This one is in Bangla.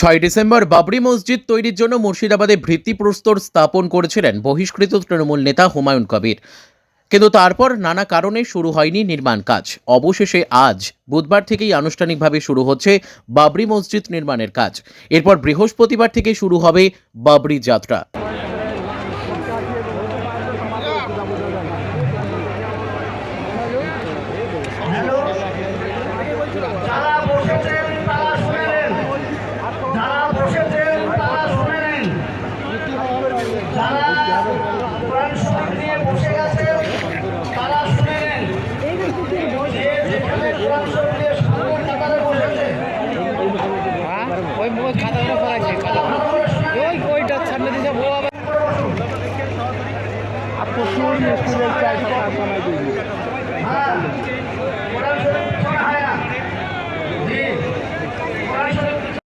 ছয় ডিসেম্বর বাবরি মসজিদ তৈরির জন্য মুর্শিদাবাদে ভিত্তিপ্রস্তর স্থাপন করেছিলেন বহিষ্কৃত তৃণমূল নেতা হুমায়ুন কবির। কিন্তু তারপর নানা কারণে শুরু হয়নি নির্মাণ কাজ। অবশেষে আজ বুধবার থেকেই আনুষ্ঠানিকভাবে শুরু হচ্ছে বাবরি মসজিদ নির্মাণের কাজ। এরপর বৃহস্পতিবার থেকে শুরু হবে বাবরি যাত্রা যারা বসেছেন তারা শুনে নেন যারা বসেছেন তারা শুনে নেন যারা কোরআন শরীফ নিয়ে বসে গেছেন তারা শুনে নেন যে যেখানে কোরআন শরীফ নিয়ে কাতারে বসেছে ওই মোবাইল খাতাগুলো খাতা ওই হ্যাঁ